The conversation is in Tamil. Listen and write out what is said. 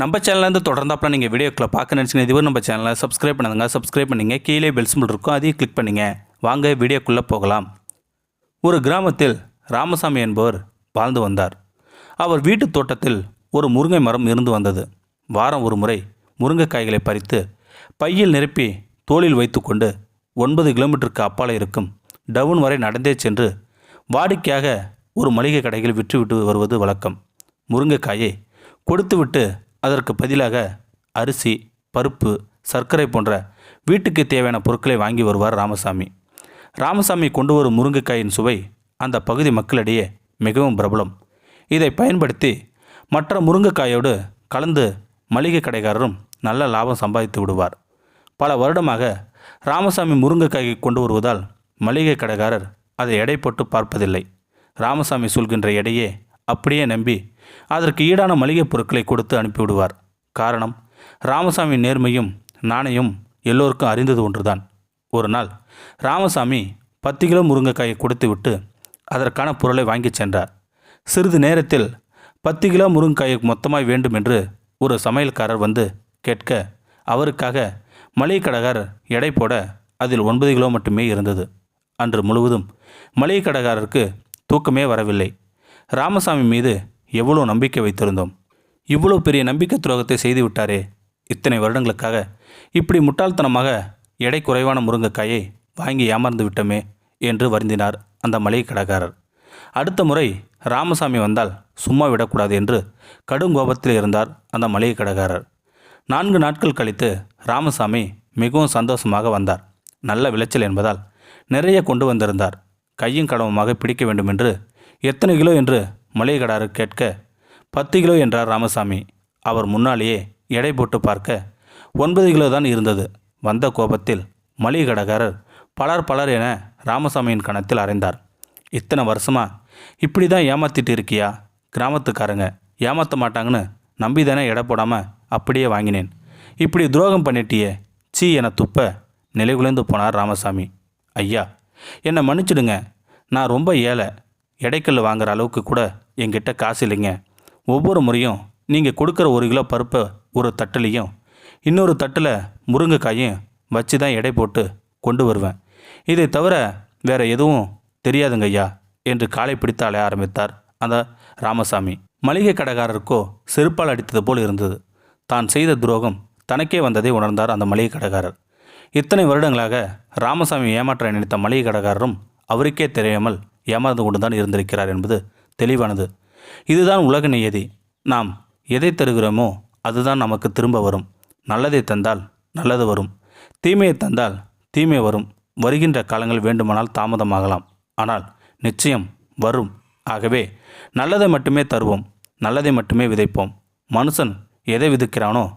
நம்ம சேனல்லேருந்து தொடர்ந்தாப்பில் நீங்கள் வீடியோக்களை பார்க்க நினச்சிங்கன்னா இதுவரை நம்ம சேனலை சப்ஸ்கிரைப் பண்ணுங்க சப்ஸ்கிரைப் பண்ணிங்க. கீழே பெல் சிம்பிள் இருக்கும். அதையும் கிளிக் பண்ணிங்க. வாங்க வீடியோக்குள்ளே போகலாம். ஒரு கிராமத்தில் ராமசாமி என்பவர் வாழ்ந்து வந்தார். அவர் வீட்டு தோட்டத்தில் ஒரு முருங்கை மரம் இருந்து வந்தது. வாரம் ஒரு முறை முருங்கைக்காய்களை பறித்து பையில் நிரப்பி தோளில் வைத்துக்கொண்டு ஒன்பது கிலோமீட்டருக்கு அப்பால் இருக்கும் டவுன் வரை நடந்தே சென்று வாடிக்கையாக ஒரு மளிகை கடையில் விற்றுவிட்டு வருவது வழக்கம். முருங்கைக்காயை கொடுத்துவிட்டு அதற்கு பதிலாக அரிசி பருப்பு சர்க்கரை போன்ற வீட்டுக்கு தேவையான பொருட்களை வாங்கி வருவார் ராமசாமி. ராமசாமி கொண்டு வரும் முருங்கைக்காயின் சுவை அந்த பகுதி மக்களிடையே மிகவும் பிரபலம். இதை பயன்படுத்தி மற்ற முருங்கைக்காயோடு கலந்து மளிகை கடைக்காரரும் நல்ல லாபம் சம்பாதித்து விடுவார். பல வருடமாக ராமசாமி முருங்கைக்காயை கொண்டு வருவதால் மளிகை கடைக்காரர் அதை எடை போட்டு பார்ப்பதில்லை. ராமசாமி சொல்கின்ற எடையே அப்படியே நம்பி அதற்கு ஈடான மளிகைப் பொருட்களை கொடுத்து அனுப்பிவிடுவார். காரணம் ராமசாமி நேர்மையும் நாணயம் எல்லோருக்கும் அறிந்தது ஒன்றுதான். ஒரு நாள் ராமசாமி பத்து கிலோ முருங்கைக்காயை கொடுத்துவிட்டு அதற்கான பொருளை வாங்கிச் சென்றார். சிறிது நேரத்தில் பத்து கிலோ முருங்கைக்காயை மொத்தமாய் வேண்டும் என்று ஒரு சமையல்காரர் வந்து கேட்க அவருக்காக மளிகை கடைக்காரர் எடை போட அதில் ஒன்பது கிலோ மட்டுமே இருந்தது. அன்று முழுவதும் மளிகை கடைக்காரருக்கு தூக்கமே வரவில்லை. ராமசாமி மீது எவ்வளோ நம்பிக்கை வைத்திருந்தோம்? இவ்வளோ பெரிய நம்பிக்கை துரோகத்தை செய்து விட்டாரே இத்தனை வருடங்களுக்காக. இப்படி முட்டாள்தனமாக எடை குறைவான முருங்கைக்காயை வாங்கி ஏமாந்து விட்டோமே என்று வருந்தினார் அந்த மளிகை கடைக்காரர் அடுத்த முறை ராமசாமி வந்தால் சும்மா விடக்கூடாது என்று கடும் கோபத்தில் இருந்தார் அந்த மளிகை கடைக்காரர் நான்கு நாட்கள் கழித்து ராமசாமி மிகவும் சந்தோஷமாக வந்தார். நல்ல விளைச்சல் என்பதால் நிறைய கொண்டு வந்திருந்தார். கையும் கடவுமாக பிடிக்க வேண்டும் என்று எத்தனை கிலோ என்று மளிகை கேட்க பத்து கிலோ என்றார் ராமசாமி. அவர் முன்னாலேயே எடை போட்டு பார்க்க ஒன்பது கிலோ தான் இருந்தது. வந்த கோபத்தில் மளிகை கடைக்காரர் பலர் பலர் என ராமசாமியின் கணத்தில் அறைந்தார். இத்தனை வருஷமா இப்படி தான் ஏமாத்திட்டு இருக்கியா? கிராமத்துக்காரங்க ஏமாற்ற மாட்டாங்கன்னு நம்பி தானே எடை போடாமல் அப்படியே வாங்கினேன். இப்படி துரோகம் பண்ணிட்டியே சீ என துப்ப நிலைகுலைந்து போனார் ராமசாமி. ஐயா என்னை மன்னிச்சிடுங்க. நான் ரொம்ப ஏழை. எடைக்கல் வாங்குற அளவுக்கு கூட என்கிட்ட காசு இல்லைங்க. ஒவ்வொரு முறையும் நீங்கள் கொடுக்குற ஒரு கிலோ பருப்பை ஒரு தட்டுலேயும் இன்னொரு தட்டில் முருங்கைக்காயும் வச்சு தான் எடை போட்டு கொண்டு வருவேன். இதை தவிர வேறு எதுவும் தெரியாதுங்க ஐயா என்று காலை பிடித்து அலைய ஆரம்பித்தார் அந்த ராமசாமி. மளிகை கடைக்காரருக்கோ செருப்பால் அடித்தது போல் இருந்தது. தான் செய்த துரோகம் தனக்கே வந்ததை உணர்ந்தார் அந்த மளிகை கடைக்காரர். இத்தனை வருடங்களாக ராமசாமி ஏமாற்ற நினைத்த மளிகை கடைக்காரரும் அவருக்கே தெரியாமல் ஏமாந்து கொண்டுதான் இருந்திருக்கிறார் என்பது தெளிவானது. இதுதான் உலக நியதி. நாம் எதை தருகிறோமோ அதுதான் நமக்கு திரும்ப வரும். நல்லதை தந்தால் நல்லது வரும். தீமையை தந்தால் தீமை வரும். வருகின்ற காலங்கள் வேண்டுமானால் தாமதமாகலாம். ஆனால் நிச்சயம் வரும். ஆகவே நல்லதை மட்டுமே தருவோம். நல்லதை மட்டுமே விதைப்போம். மனுஷன் எதை விதைக்கிறானோ